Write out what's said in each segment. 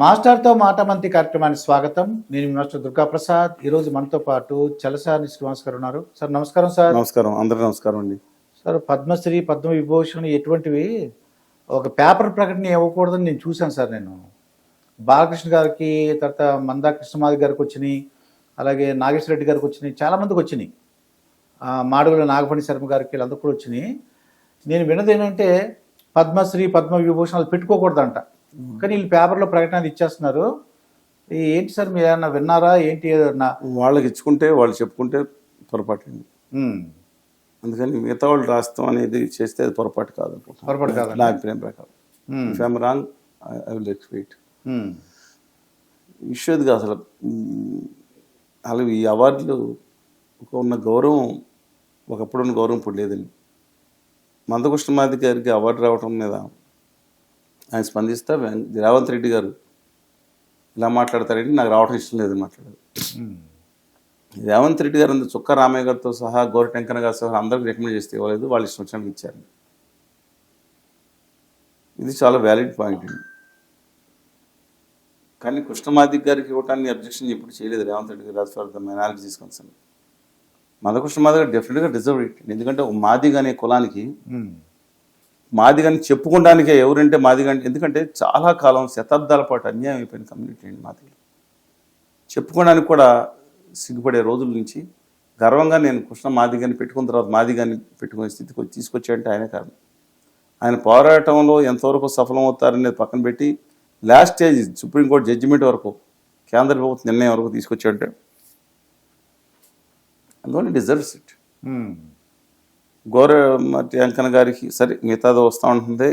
మాస్టర్తో మాట మంతి కార్యక్రమానికి స్వాగతం. నేను మాస్టర్ దుర్గా ప్రసాద్ ఈ రోజు మనతో పాటు చలసాని శ్రీనివాస్ గారు ఉన్నారు. సార్ నమస్కారం సార్. నమస్కారం. అందరూ నమస్కారం అండి. సార్ పద్మశ్రీ పద్మ విభూషణ్ ఎటువంటివి ఒక పేపర్ ప్రకటన ఇవ్వకూడదని నేను చూశాను సార్ నేను. బాలకృష్ణ గారికి తర్వాత మందా కృష్ణమాది గారికి వచ్చినాయి. అలాగే నాగేశ్వర రెడ్డి గారికి వచ్చినాయి. చాలా మందికి వచ్చినాయి. మాడుగుల నాగపణి శర్మ గారికి వీళ్ళందరూ కూడా వచ్చినాయి. నేను విన్నది ఏంటంటే పద్మశ్రీ పద్మ విభూషణాలు పెట్టుకోకూడదంట. కానీ వీళ్ళు పేపర్లో ప్రకటన ఇచ్చేస్తున్నారు. ఏంటి సార్ మీరు ఏమన్నా విన్నారా? ఏంటి ఏదన్నా వాళ్ళకి ఇచ్చుకుంటే వాళ్ళు చెప్పుకుంటే పొరపాటు అండి అందుకని మిగతా వాళ్ళు రాస్తాం అనేది చేస్తే అది పొరపాటు కాదు. పొరపాటు కాదండి. నా అభిప్రాయం ప్రకారం. If I'm wrong I will expect um, ఇష్యూదిగా అసలు? అసలు ఈ అవార్డులు ఒక ఉన్న గౌరవం ఒకప్పుడు ఉన్న గౌరవం ఇప్పుడు లేదండి. మందకృష్ణమాది గారికి అవార్డు రావటం మీద ఆయన స్పందిస్తా రేవంత్ రెడ్డి గారు ఇలా మాట్లాడతారంటే నాకు రావటం ఇష్టం లేదని మాట్లాడారు. రేవంత్ రెడ్డి గారు చుక్క రామయ్య గారితో సహా గోరి టెంకన గారు సహా అందరికి రికమెండ్ చేస్తే ఇవ్వలేదు వాళ్ళు ఇష్టం వచ్చినట్టు ఇచ్చారు. ఇది చాలా వ్యాలిడ్ పాయింట్ అండి. కానీ కృష్ణమాదిక్ గారికి ఇవ్వటాన్ని అబ్జెక్షన్ ఎప్పుడు చేయలేదు Revanth Reddy garu for the minorities concern మదకృష్ణమాది garu డెఫినెట్గా డిజర్వ్ ఎందుకంటే ఒక మాదిగ అనే కులానికి మాదిగని చెప్పుకోవడానికే ఎవరంటే మాదిగంటే ఎందుకంటే చాలా కాలం శతాబ్దాల పాటు అన్యాయం అయిపోయిన కమ్యూనిటీ అండి మాదిగలు చెప్పుకోవడానికి కూడా సిగ్గుపడే రోజుల నుంచి గర్వంగా నేను కృష్ణ మాదిగాన్ని పెట్టుకున్న తర్వాత మాదిగాన్ని పెట్టుకునే స్థితికి తీసుకొచ్చాయంటే ఆయనే కారణం. ఆయన పోరాటంలో ఎంతవరకు సఫలమవుతారనేది పక్కన పెట్టి లాస్ట్ స్టేజ్ సుప్రీంకోర్టు జడ్జిమెంట్ వరకు కేంద్ర ప్రభుత్వం నిర్ణయం వరకు తీసుకొచ్చాడంటే అందువల్ల డిజర్వ్స్ ఇట్ ఉమ్, గౌర మట్టి అంకన గారికి సరే మిగతాది వస్తూ ఉంటుంది.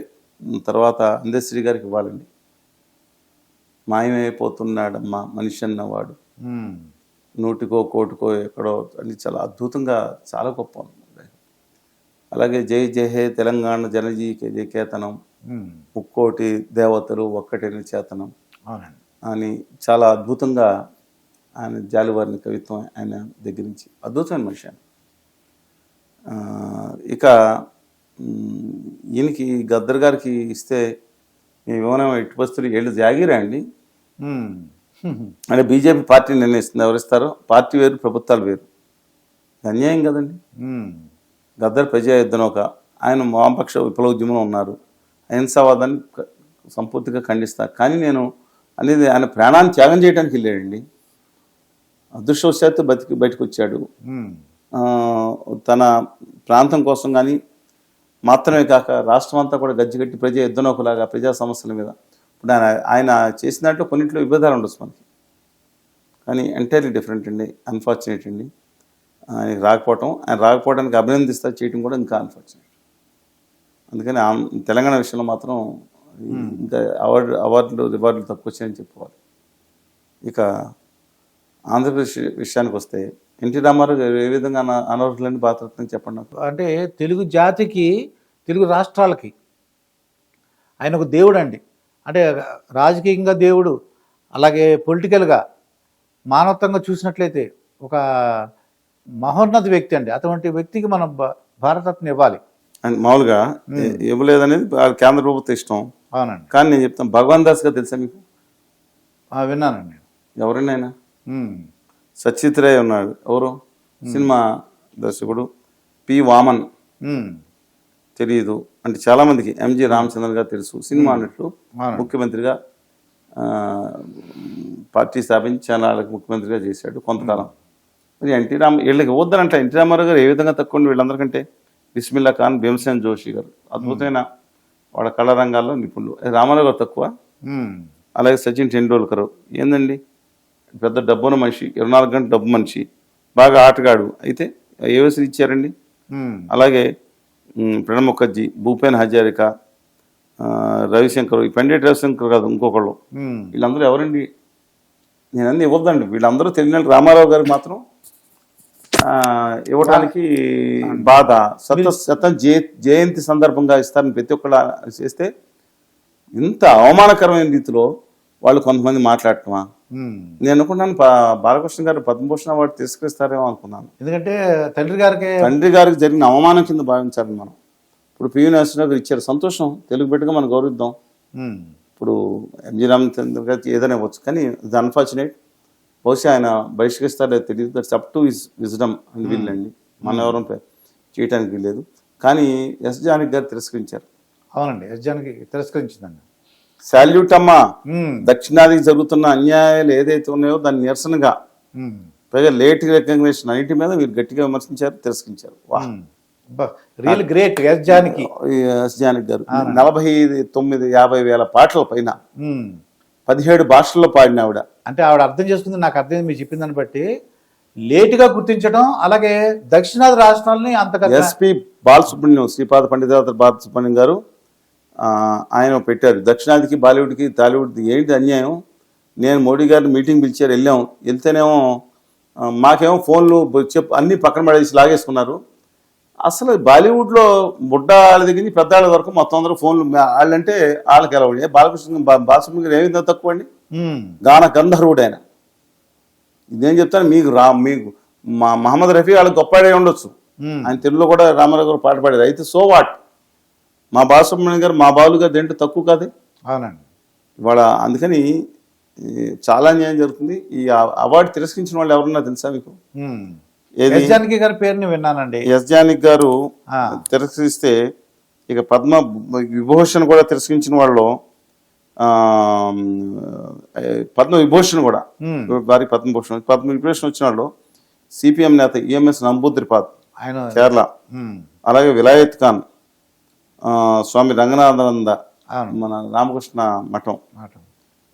తర్వాత అందశ్రీ గారికి ఇవ్వాలండి. మాయమైపోతున్నాడమ్మా మనిషి అన్నవాడు. నూటికో కోటికో ఎక్కడో అని చాలా అద్భుతంగా చాలా గొప్ప. అలాగే జై జై హే తెలంగాణ జనజీకే జై కేతనం. ఉమ్, ముక్కోటి దేవతలు ఒక్కటిని చేతనం. అని చాలా అద్భుతంగా ఆయన జాలివారిని కవిత్వం ఆయన దగ్గర నుంచి. అద్భుతమైన మనిషి ఆయన. ఇక ఈయనకి గద్దర్ గారికి ఇస్తే మేమేమైనా ఇటు బస్తులు ఏళ్ళు జాగిరా అండి? అంటే బీజేపీ పార్టీ నిర్ణయిస్తుంది ఎవరిస్తారో? పార్టీ వేరు ప్రభుత్వాలు వేరు. అన్యాయం కదండి. గద్దర్ ప్రజాయుద్ధం ఒక ఆయన వామపక్ష విప్లవోద్యమంలో ఉన్నారు. అహింసావాదాన్ని సంపూర్తిగా ఖండిస్తా కానీ నేను అనేది ఆయన ప్రాణాన్ని త్యాగం చేయడానికి వెళ్ళాడండి. అదృష్టవశాత్తు బతికి బయటకు వచ్చాడు. తన ప్రాంతం కోసం కానీ మాత్రమే కాక రాష్ట్రం అంతా కూడా గజ్జిగట్టి ప్రజా యుద్ధనోకులాగా ప్రజా సమస్యల మీద. ఇప్పుడు ఆయన ఆయన చేసిన దాంట్లో కొన్నింటిలో విభేదాలు ఉండొచ్చు మనకి. కానీ ఎంటైర్లీ డిఫరెంట్ అండి అన్ఫార్చునేట్ అండి. ఆయనకి రాకపోవటం ఆయన రాకపోవడానికి అభినందిస్తా చేయటం కూడా ఇంకా అన్ఫార్చునేట్ అందుకని తెలంగాణ విషయంలో మాత్రం ఇంకా అవార్డు అవార్డులు రివార్డులు తక్కువ వచ్చాయని చెప్పుకోవాలి. ఇక ఆంధ్రప్రదేశ్ విషయానికి వస్తే ఎన్టీ రామారావు ఏ విధంగా అన అనర్హులని పాత్రని చెప్పండి నాకు? అంటే తెలుగు జాతికి తెలుగు రాష్ట్రాలకి ఆయన ఒక దేవుడు అండి అంటే రాజకీయంగా దేవుడు అలాగే పొలిటికల్గా మానవత్వంగా చూసినట్లయితే ఒక మహోన్నత వ్యక్తి అండి. అటువంటి వ్యక్తికి మనం భారతరత్న ఇవ్వాలి. అండ్ మామూలుగా ఇవ్వలేదనేది కేంద్ర ప్రభుత్వం ఇష్టం. అవునండి. కానీ నేను చెప్తాను భగవాన్ దాస్ గారు తెలుసా మీకు? విన్నానండి. ఎవరండి ఆయన? ఉమ్, సచిత్ రే ఉన్నాడు. ఎవరు? సినిమా దర్శకుడు పి వామన్. తెలియదు అంటే చాలా మందికి ఎంజి రామచంద్ర గారు తెలుసు. సినిమా అన్నట్లు. ముఖ్యమంత్రిగా పార్టీ స్థాపించి చాలా ముఖ్యమంత్రిగా చేశాడు కొంతకాలం. మరి ఎన్టీ రామ వీళ్ళకి ఇవ్వద్దనంట ఎన్టీ రామారావు గారు ఏ విధంగా తక్కువ వీళ్ళందరికంటే? బిస్మిల్లా ఖాన్ భీమసేన్ జోషి గారు. అద్భుతమైన వాళ్ళ కళా రంగాల్లో నిపుణులు. రామారావు గారు తక్కువ. అలాగే సచిన్ టెండూల్కర్. ఏందండి? పెద్ద డబ్బున్న మనిషి ఇరవై నాలుగు గంటల డబ్బు మనిషి బాగా ఆటగాడు. అయితే ఏ వయసు ఇచ్చారండి? అలాగే ప్రణబ్ ముఖర్జీ భూపేన్ హజారిక రవిశంకర్ ఈ పండిట్ రవిశంకర్ కాదు ఇంకొకళ్ళు. వీళ్ళందరూ ఎవరండి? నేను అన్నీ ఇవ్వద్దండి. వీళ్ళందరూ తెలియని రామారావు గారికి మాత్రం ఇవ్వడానికి బాధ. శత శత జయ- జయంతి సందర్భంగా ఇస్తారని ప్రతి ఒక్కళ్ళు చేస్తే ఇంత అవమానకరమైన రీతిలో వాళ్ళు కొంతమంది మాట్లాడటమా. నేను అనుకున్నాను బాలకృష్ణ గారు పద్మభూషణ అవార్డు తిరస్కరిస్తారేమో అనుకున్నాను. ఎందుకంటే తండ్రి గారికి తండ్రి గారికి జరిగిన అవమానం కింద భావించాలి మనం. ఇప్పుడు పివి నరసింహరావు గారు ఇచ్చారు సంతోషం తెలుగు బిడ్డగా మనం గౌరవిద్దాం. ఇప్పుడు ఎంజీ రామచంద్ర గారికి ఏదైనా ఇవ్వచ్చు కానీ ఇది అన్ఫార్చునేట్. బహుశా ఆయన బహిష్కరిస్తారో తెలియదు that's up to his wisdom అని వీళ్ళండి మన ఎవరం చేయడానికి వీల్లేదు. కానీ ఎస్. జానకి గారు తిరస్కరించారు. అవునండి యజ్ఞానికి తిరస్కరించిందండి. శాల్యూట్ అమ్మా దక్షిణాదికి జరుగుతున్న అన్యాయాలు ఏదైతే ఉన్నాయో దాని నిరసనగా పైగా లేట్ రికగ్నేషన్ అన్నిటి మీద మీరు గట్టిగా విమర్శించారు తిరస్కరించారు. వా. ఉమ్. బా, రియల్ గ్రేట్ యజ్ఞానికి ఈ ఎస్ జానకి గారు. నలభై తొమ్మిది యాభై వేల పాటల పైన. పదిహేడు భాషల్లో పాడిన ఆవిడ. అంటే ఆవిడ అర్థం చేసుకుంది నాకు అర్థం మీరు చెప్పిన దాన్ని బట్టి లేటుగా గుర్తించడం అలాగే దక్షిణాది రాష్ట్రాలని అంతగా ఎస్పి బాలసుబ్రహ్మణ్యం శ్రీపాద పండిత బాలసుబ్రహ్మణ్యం గారు ఆయన పెట్టారు. దక్షిణాదికి బాలీవుడ్కి టాలీవుడ్కి ఏంటి అన్యాయం? నేను మోడీ గారిని మీటింగ్ పిలిచారు వెళ్ళాం. వెళ్తేనేమో మాకేమో ఫోన్లు చెప్పు అన్ని పక్కన పడేసి లాగేసుకున్నారు. అసలు బాలీవుడ్లో బుడ్డ వాళ్ళ దగ్గర నుంచి పెద్ద వాళ్ళ వరకు మొత్తం అందరూ ఫోన్లు వాళ్ళంటే వాళ్ళకి ఎలా ఉండే? బాలకృష్ణ బా- బాలసుబ్రహ్మణ్యం గారు ఏమైందో తక్కువ అండి? గాన గంధర్వుడు ఆయన. ఇదేం చెప్తాను? మీకు రా మీకు మా మహమ్మద్ రఫీ వాళ్ళకి గొప్పడే ఉండొచ్చు. ఆయన తెలుగులో కూడా రామారావు గారు పాట పాడారు. అయితే సో వాట్? మా బాలసుబ్రహ్మణ్యం గారు మా బాలు గారు దేంట్లో తక్కువ కాదు? అవునండి. ఇవాళ అందుకని చాలా అన్యాయం జరుగుతుంది. ఈ అవార్డు తిరస్కరించిన వాళ్ళు ఎవరన్నా తెలుసా మీకు? యజ్ఞానికి గారి పేరుని విన్నానండి. ఎస్ జానకి గారు తిరస్కరిస్తే ఇక పద్మ విభూషణ్ కూడా తిరస్కరించిన వాళ్ళు పద్మ విభూషణ్ కూడా. వారి పద్మభూషణ్ పద్మ విభూషణ్ వచ్చిన వాళ్ళు సిపిఎం నేత ఈఎంఎస్ నంబూద్రిపాద్ కేరళ. అలాగే విలాయత్ ఖాన్ స్వామి రంగనాథానంద మన రామకృష్ణ మఠం.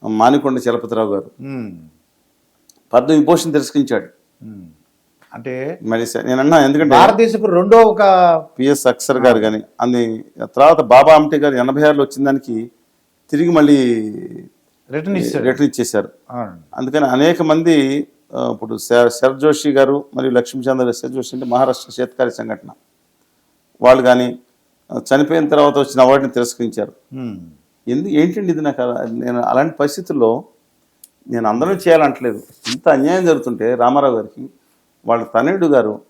మానికొండ చలపతిరావు గారు. పద్మ విభూషణ్ తిరస్కరించాడు. అంటే మరి నేను అన్నా ఎందుకంటే భారతదేశపు రెండో ఒక పిఎస్ అక్సర్ గారు కానీ అంది తర్వాత బాబా ఆమ్టే గారు ఎనభై ఆరులో వచ్చిన దానికి తిరిగి మళ్ళీ రిటర్న్ ఇస్తాడు రిటర్న్ ఇచ్చేశారు. అందుకని అనేక మంది ఇప్పుడు శర- శరత్ జోషి గారు మరియు లక్ష్మీచంద్ర శరత్ జోషి అంటే మహారాష్ట్ర చేతకారి సంఘటన. వాళ్ళు కానీ చనిపోయిన తర్వాత వచ్చిన అవార్డుని తిరస్కరించారు. ఎందుకు ఏంటండి ఇది నాకు నేను అలాంటి పరిస్థితుల్లో నేను అందరం చేయాలంటలేదు. ఇంత అన్యాయం జరుగుతుంటే రామారావు గారికి వాళ్ళ తనయుడు గారు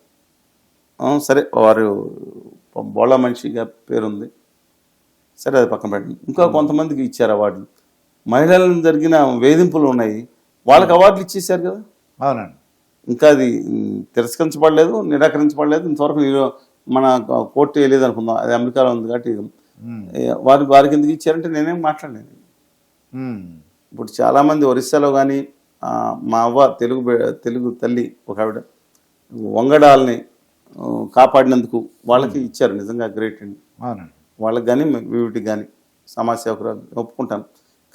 సరే వారు బోళ మనిషిగా పేరుంది. సరే అది పక్కన పెట్టండి. ఇంకా కొంతమందికి ఇచ్చారు అవార్డులు. మహిళలను జరిగిన వేధింపులు ఉన్నాయి. వాళ్ళకి అవార్డులు ఇచ్చేసారు కదా? అవునండి. ఇంకా అది తిరస్కరించబడలేదు నిరాకరించబడలేదు. ఇంతవరకు మన కోర్టు వేయలేదు అనుకుందాం అది అమెరికాలో ఉంది కాబట్టి వారి వారికి ఎందుకు ఇచ్చారంటే నేనేం మాట్లాడలేదు. ఉమ్, ఇప్పుడు చాలామంది ఒరిస్సాలో కానీ మా అవ్వ తెలుగు తెలుగు తల్లి ఒక ఆవిడ వంగడాల్ని కాపాడినందుకు వాళ్ళకి ఇచ్చారు. నిజంగా గ్రేట్ అండి. వాళ్ళకి కానీ వీటికి కానీ సమాజ సేవకురాలు ఒప్పుకుంటాను.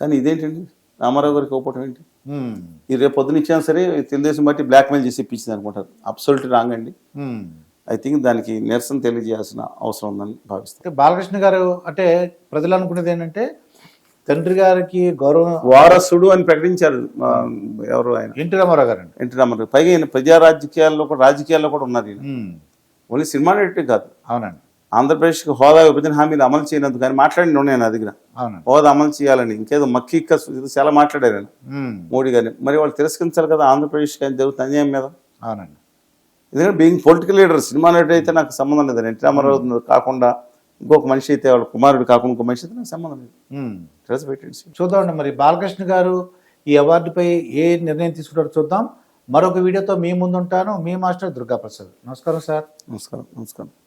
కానీ ఇదేంటండి? రామారావు గారికి ఒప్పుకోవటం ఏంటి? ఈ రేపు పొద్దున ఇచ్చినా సరే తెలుగుదేశం బట్టి బ్లాక్మెయిల్ చేసి ఇప్పించింది అనుకుంటారు. అబ్సల్యూట్ రాంగ్ అండి. ఐ థింక్ దానికి నిరసన తెలియజేయాల్సిన అవసరం ఉందని భావిస్తాను. బాలకృష్ణ గారు అంటే ప్రజలు అనుకునేది ఏంటంటే తండ్రి గారికి గౌరవం వారసుడు అని ప్రకటించారు ఎవరు ఆయన? ఎన్టీ రామారావు గారు ఎన్టీ రామారావు. పైగా ఈయన ప్రజా రాజకీయాల్లో కూడా రాజకీయాల్లో కూడా ఉన్నారు ఈయన. ఓన్లీ సినిమా నటి కాదు. అవునండి. ఆంధ్రప్రదేశ్కి హోదా విభజన హామీలు అమలు చేయనందుకు కానీ మాట్లాడిన ఉన్నాయి నా దగ్గర. హోదా అమలు చేయాలని ఇంకేదో మక్కిక్క చాలా మాట్లాడారు ఆయన. మోడీ గారిని. మరి వాళ్ళు తిరస్కరించాలి కదా ఆంధ్రప్రదేశ్కి ఆయన జరుగుతుంది అన్యాయం మీద? అవునండి. ఎందుకంటే బీయింగ్ పొలిటికల్ లీడర్ సినిమా నటి అయితే నాకు సంబంధం లేదు. ఎన్టీ రామారావు కాకుండా ఇంకొక మనిషి అయితే వాళ్ళ కుమారుడు కాకుండా ఇంకో మనిషి అయితే నాకు సంబంధం లేదు. ఉమ్. రెస్పెక్టెడ్ చూద్దామండి మరి. బాలకృష్ణ గారు ఈ అవార్డుపై ఏ నిర్ణయం తీసుకుంటారో చూద్దాం. మరొక వీడియోతో మీ ముందుంటాను. మీ మాస్టర్ దుర్గా ప్రసాద్ నమస్కారం సార్. నమస్కారం నమస్కారం.